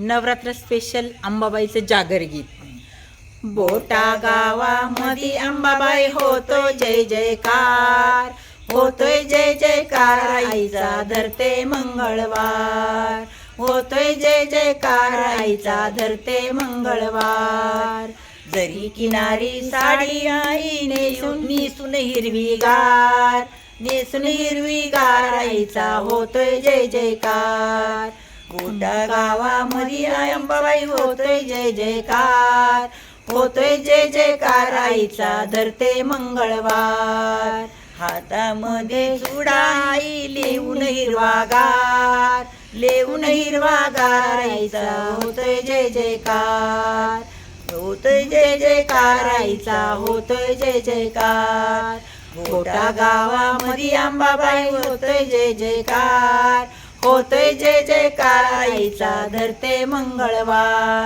Navratra special अंबाबाईचं जागर गीत. बोटा गावामध्ये अंबाबाई होतो जय जयकार होतोय जय जयकार आईचा धरते मंगळवार. होतोय जय जयकार आईचा धरते मंगळवार. जरी किनारी साडी आई नेसून नेसून हिरवीगार नेसून हिरवीगार आईचा होतोय जय जयकार. गोटा गावामध्ये अंबाबाई होतोय जय जयकार. होतोय जय जयकार आईचा धरते मंगळवार. हातामध्ये चुडा आई लिहून हिरवागार. लिहून हिरवागार आईचा होतोय जय जयकार. होतोय जय जयकार आईचा होतोय जय जयकार. गोटा गावामध्ये अंबाबाई होतोय जय जयकार. होतोय जय जयकार धरते मंगळवार.